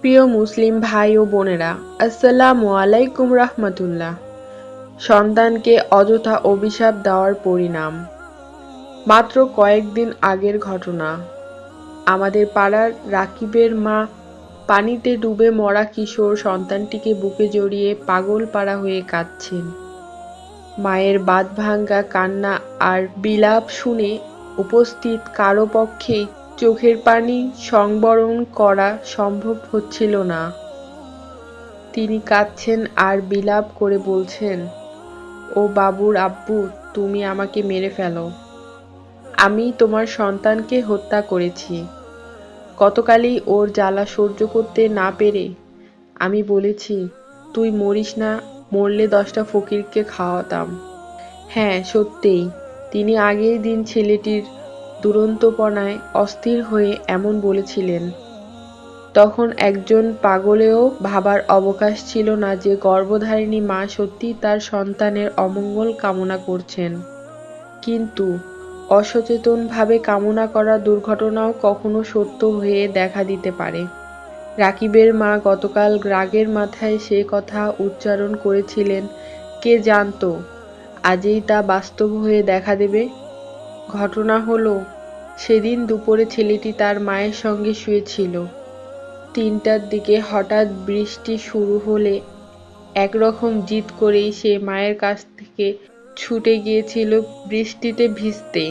প্রিয় মুসলিম ভাই ও বোনেরা, আসসালামু আলাইকুম রাহমাতুল্লাহ। সন্তানকে অযথা অভিশাপ দেওয়ার পরিণাম। মাত্র কয়েকদিন আগের ঘটনা। আমাদের পাড়ার রাকিবের মা পানিতে ডুবে মরা কিশোর সন্তানটিকে বুকে জড়িয়ে পাগল পাড়া হয়ে কাঁদছেন। মায়ের বাঁধভাঙ্গা কান্না আর বিলাপ শুনে উপস্থিত কারও পক্ষেই চোখের পানি সংবরণ করা সম্ভব হচ্ছিল না। তিনি কাঁদছেন আর বিলাপ করে বলছেন, ও বাবুর আব্বু, তুমি আমাকে মেরে ফেলো। আমি তোমার সন্তানকে হত্যা করেছি। গতকালই ওর জ্বালা সহ্য করতে না পেরে আমি বলেছি, তুই মরিস না, মরলে দশটা ফকিরকে খাওয়াতাম। হ্যাঁ সত্যিই। তিনি আগের দিন ছেলেটির দুরন্তপনায় অস্থির হয়ে এমন বলেছিলেন। তখন একজন পাগলেও ভাবার অবকাশ ছিল না যে গর্ভধারিণী মা সত্যি তার সন্তানের অমঙ্গল কামনা করছেন। কিন্তু অসচেতনভাবে কামনা করা দুর্ঘটনাও কখনো সত্য হয়ে দেখা দিতে পারে। রাকিবের মা গতকাল রাগের মাথায় সে কথা উচ্চারণ করেছিলেন, কে জানত? আজই তা বাস্তব হয়ে দেখা দেবে? ঘটনা হলো, সেদিন দুপুরে ছেলেটি তার মায়ের সঙ্গে শুয়েছিল। তিনটার দিকে হঠাৎ বৃষ্টি শুরু হলে একরকম জিদ করেই সে মায়ের কাছ থেকে ছুটে গিয়েছিল বৃষ্টিতে ভিজতে।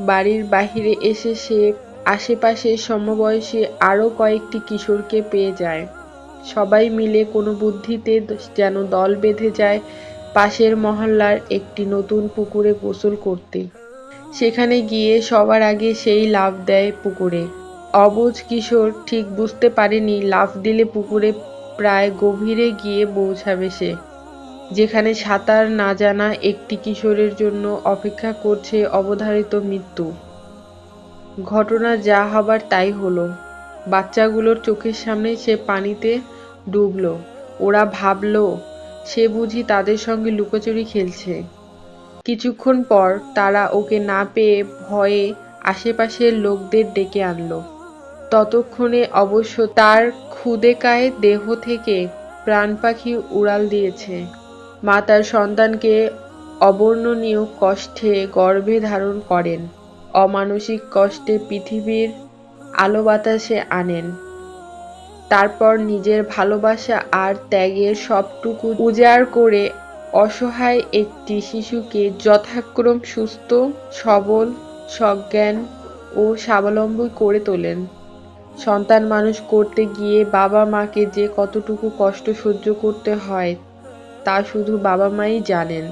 বাড়ির বাহিরে এসে সে আশেপাশে সমবয়সী আরও কয়েকটি কিশোরকে পেয়ে যায়। সবাই মিলে কোনো বুদ্ধিতে যেন দল বেঁধে যায় পাশের মহল্লার একটি নতুন পুকুরে গোসল করতে। সেখানে গিয়ে সবার আগে সেই লাফ দেয় পুকুরে। অবুজ কিশোর ঠিক বুঝতে পারেনি লাফ দিলে পুকুরে প্রায় গভীরে গিয়ে পৌঁছাবে সে। যেখানে সাঁতার না জানা একটি কিশোরের জন্য অপেক্ষা করছে অবধারিত মৃত্যু। ঘটনা যা হবার তাই হলো। বাচ্চাগুলোর চোখের সামনে সে পানিতে ডুবল। ওরা ভাবল সে বুঝি তাদের সঙ্গে লুকোচুরি খেলছে। কিছুক্ষণ পর তারা ওকে না পেয়ে ভয়ে আশেপাশের লোকদের ডেকে আনলো। ততক্ষণে অবশ্য তার ক্ষুদেকায় দেহ থেকে প্রাণ পাখি উড়াল দিয়েছে। মা তার সন্তানকে অবর্ণনীয় কষ্টে গর্ভে ধারণ করেন। অমানসিক কষ্টে পৃথিবীর আলো বাতাসে আনেন। তারপর নিজের ভালোবাসা আর ত্যাগের সবটুকু উজাড় করে অসহায় একটি শিশুকে যথাক্রম সুস্থ, সবল, সজ্ঞান ও স্বাবলম্বী করে তোলেন। সন্তান মানুষ করতে গিয়ে বাবা মাকে যে কতটুকু কষ্ট সহ্য করতে হয়, তা শুধু বাবা মাই জানেন।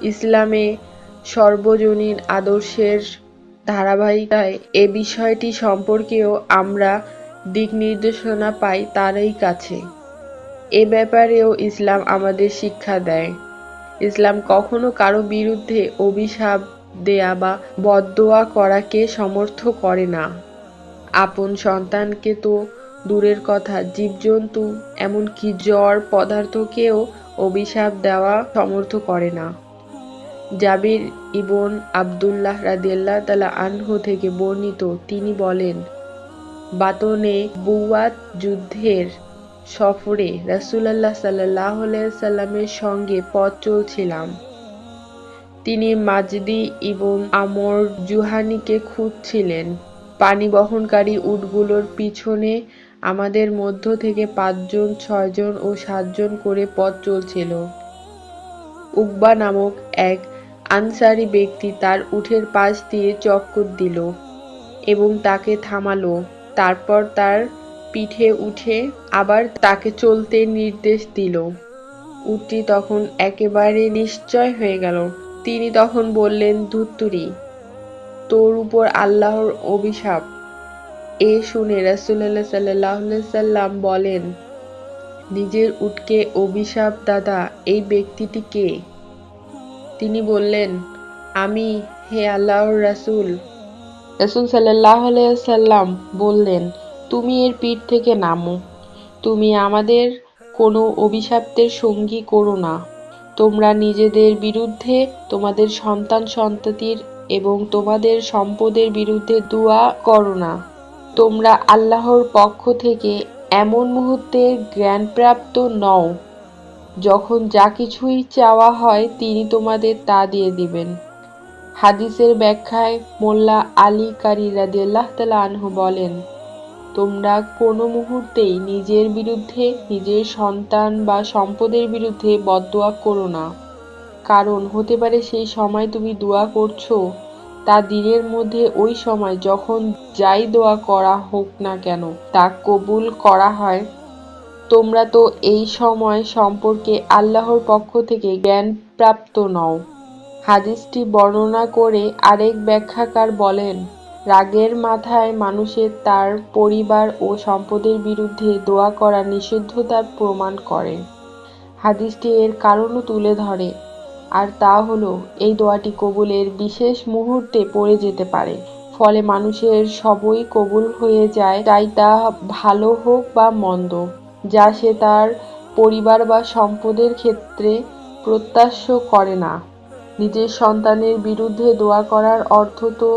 ইসলামে সর্বজনীন আদর্শের ধারাবাহিকায় এ বিষয়টি সম্পর্কেও আমরা দিক নির্দেশনা পাই তারই কাছে। এ ব্যাপারেও ইসলাম আমাদের শিক্ষা দেয়। ইসলাম কখনো কারও বিরুদ্ধে অভিশাপ দেয়া বা বদদোয়া করাকে সমর্থ করে না। আপন সন্তানকে তো দূরের কথা, জীবজন্তু, এমনকি জ্বর পদার্থকেও অভিশাপ দেওয়া সমর্থ করে না। জাবির ইবন আবদুল্লাহ রাদিয়াল্লাহ তালা আনহু থেকে বর্ণিত তিনি বলেন বাতনে বুয়াত যুদ্ধের সফরে রাসুলাল্লাহ সাল্লাহ সাল্লামের সঙ্গে পথ চলছিলাম। তিনি মাজদি এবং আমর জুহানিকে খুঁজছিলেন। পানি বহনকারী উটগুলোর পিছনে আমাদের মধ্য থেকে পাঁচজন, ছয়জন ও সাতজন করে পথ চলছিল। উকবা নামক এক আনসারি ব্যক্তি তার উঠের পাশ দিয়ে চক্কর দিল এবং তাকে থামালো। তারপর তার পিঠে উঠে আবার তাকে চলতে নির্দেশ দিল। উটটি তখন একেবারে নিশ্চয় হয়ে গেল। তিনি তখন বললেন, ধুত্তুরি, তোর উপর আল্লাহর অভিশাপ। এ শুনে রাসুল্লাহ সাল্লাহ সাল্লাম বলেন, নিজের উটকে অভিশাপ দাদা, এই ব্যক্তিটি কে? তিনি বললেন, আমি, হে আল্লাহর রাসুল। রাসুল সাল্লাহ সাল্লাম বললেন, তুমি এর পিঠ থেকে নামো। তুমি আমাদের কোনো অভিশাপ্তের সঙ্গী করো না। তোমরা নিজেদের বিরুদ্ধে তোমাদের সন্তান সন্ততির এবং তোমাদের সম্পদের বিরুদ্ধে দুয়া করো না। তোমরা আল্লাহর পক্ষ থেকে এমন মুহূর্তে জ্ঞানপ্রাপ্ত নও, যখন যা কিছুই চাওয়া হয় তিনি তোমাদের তা দিয়ে দিবেন। হাদিসের ব্যাখ্যায় মোল্লা আলী কারি রাদিয়াল্লাহ তালা আনহু বলেন, তোমরা কোনো মুহূর্তেই নিজের বিরুদ্ধে, নিজের সন্তান বা সম্পদের বিরুদ্ধে বদদোয়া করো না। কারণ হতে পারে সেই সময় তুমি দোয়া করছ, তা দিনের মধ্যে ওই সময় যখন যাই দোয়া করা হোক না কেন, তা কবুল করা হয়। তোমরা তো এই সময় সম্পর্কে আল্লাহর পক্ষ থেকে জ্ঞান প্রাপ্ত নও। হাদিসটি বর্ণনা করে আরেক ব্যাখ্যাকার বলেন, রাগের মাথায় মানুষের তার পরিবার ও সম্পদের বিরুদ্ধে দোয়া করা নিষিদ্ধতার প্রমাণ করে। হাদিসটি এর কারণও তুলে ধরে। আর তা হলো, এই দোয়াটি কবুলের বিশেষ মুহূর্তে পড়ে যেতে পারে। ফলে মানুষের সবই কবুল হয়ে যায়, তাই তা ভালো হোক বা মন্দ, যা সে তার পরিবার বা সম্পদের ক্ষেত্রে প্রত্যাশা করে না। নিজের সন্তানের বিরুদ্ধে দোয়া করার অর্থ তো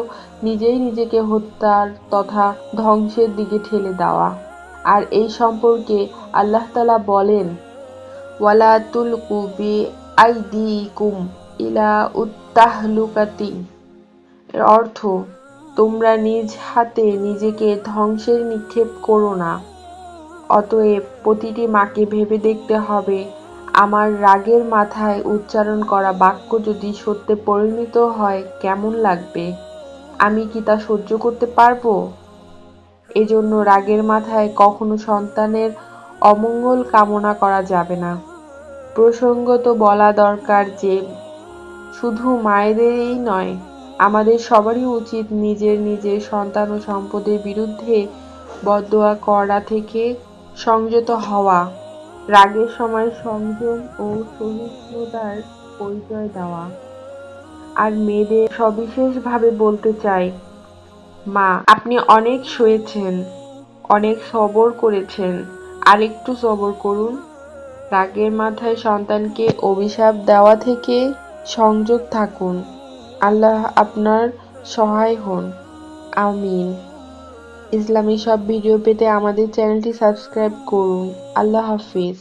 নিজেই নিজেকে হত্যার তথা ধ্বংসের দিকে ঠেলে দেওয়া। আর এই সম্পর্কে আল্লাহ তালা বলেন, ওয়ালা তুলকু বি আইদিকুম ইলা উত্তাহলুকাতি। এর অর্থ, তোমরা নিজ হাতে নিজেকে ধ্বংসের নিক্ষেপ করো না। অতএব প্রতিটি মাকে ভেবে দেখতে হবে আমার রাগের মাথায় উচ্চারণ করা বাক্য যদি সত্যে পরিণত হয়, কেমন লাগবে? আমি কি তা সহ্য করতে পারব? এজন্য রাগের মাথায় কখনো সন্তানের অমঙ্গল কামনা করা যাবে না। প্রসঙ্গত বলা দরকার যে, শুধু মায়েদেরই নয়, আমাদের সবারই উচিত নিজের নিজের সন্তান ও সম্পদের বিরুদ্ধে বদোয়া করা থেকে সংযত হওয়া। রাগের সময় সংযম ও সহিষ্ণুতার পরিচয় দেওয়া। আর মেয়েদের সবিশেষভাবে বলতে চাই, মা, আপনি অনেক শুয়েছেন, অনেক সবর করেছেন, আরেকটু সবর করুন। রাগের মাথায় সন্তানকে অভিশাপ দেওয়া থেকে সংযোগ থাকুন। আল্লাহ আপনার সহায় হন। আমিন। ইসলামী সব ভিডিও পেতে আমাদের চ্যানেলটি সাবস্ক্রাইব করুন। আল্লাহ হাফিজ।